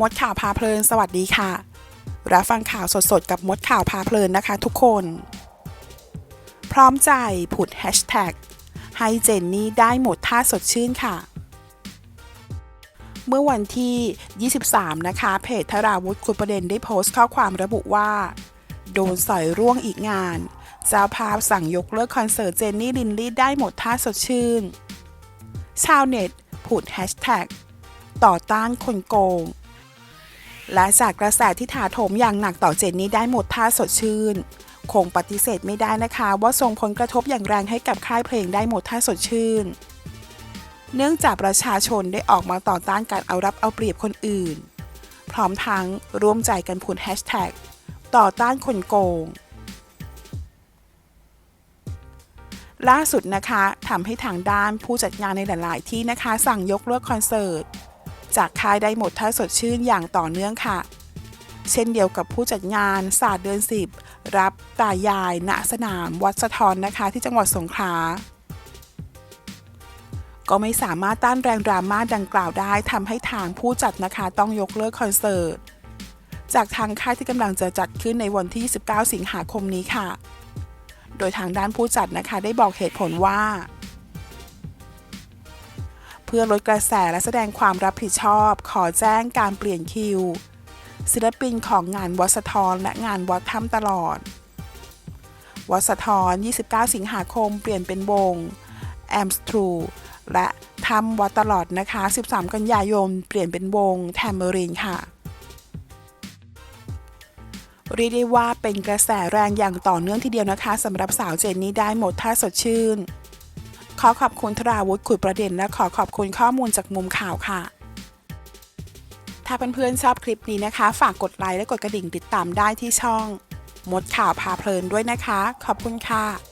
มดข่าวพาเพลิน สวัสดีค่ะ รับฟังข่าวสดๆ กับมดข่าวพาเพลินนะคะทุกคน พร้อมใจผุดแฮชแท็กให้เจนนี่ได้หมดท่าสดชื่นค่ะ เมื่อวันที่ 23 นะคะ เพจธราวุฒิคุณประเด็นได้โพสต์ข้อความระบุว่า โดนสอยร่วงอีกงานเจ้าภาพสั่งยกเลิกคอนเสิร์ตเจนนี่ลินลี่ได้หมดท่าสดชื่น ชาวเน็ตผุดแฮชแท็กต่อต้านคนโกง และจากกระแสที่ถาโถมอย่างหนักต่อเจนนี่ได้หมดท่าสดชื่น คงปฏิเสธไม่ได้นะคะ ว่าส่งผลกระทบอย่างแรงให้กับค่ายเพลงได้หมดท่าสดชื่น เนื่องจากประชาชนได้ออกมาต่อต้านการเอารับเอาเปรียบคนอื่น พร้อมทั้งร่วมใจกันพูดแฮชแท็กต่อต้านคนโกง ล่าสุดนะคะทำให้ทางด้านผู้จัดงานในหลาย ๆ ที่นะคะสั่งยกเลิกคอนเสิร์ต จากค่ายได้หมดท่าสดชื่นอย่างต่อเนื่องค่ะ เช่นเดียวกับผู้จัดงานศาสตร์เดือนสิบรับตายาย ณสนาม วัดสะทอนนะคะ ที่จังหวัดสงขลาก็ไม่สามารถต้านแรงดราม่าดังกล่าวได้ทำให้ทางผู้จัดนะคะต้องยกเลิกคอนเสิร์ตจากทางค่ายที่กำลังจะจัดขึ้นในวันที่29สิงหาคมนี้ค่ะ โดยทางด้านผู้จัดนะคะได้บอกเหตุผลว่า เพื่อลดกระแสและแสดงความรับผิดชอบ ขอแจ้งการเปลี่ยนคิว ศิลปินของงานวัดสะทอนและงานวัดถ้ำตลอด วัดสะทอน 29 สิงหาคมเปลี่ยนเป็นวงแอมสทรูและทำวัดตลอดนะคะ 13 กันยายนเปลี่ยนเป็นวงแทมเมอรินค่ะเรียกได้ว่าเป็นกระแสแรงอย่างต่อเนื่องทีเดียวนะคะสำหรับสาวเจนนี่ได้หมดท่าสดชื่น ขอขอบคุณธราวุฒิขุดประเด็นและขอขอบคุณข้อมูลจากมุมข่าวค่ะ ถ้าเพื่อนๆชอบคลิปนี้นะคะ ฝากกดไลค์และกดกระดิ่งติดตามได้ที่ช่อง มดข่าวพาเพลินด้วยนะคะ ขอบคุณค่ะ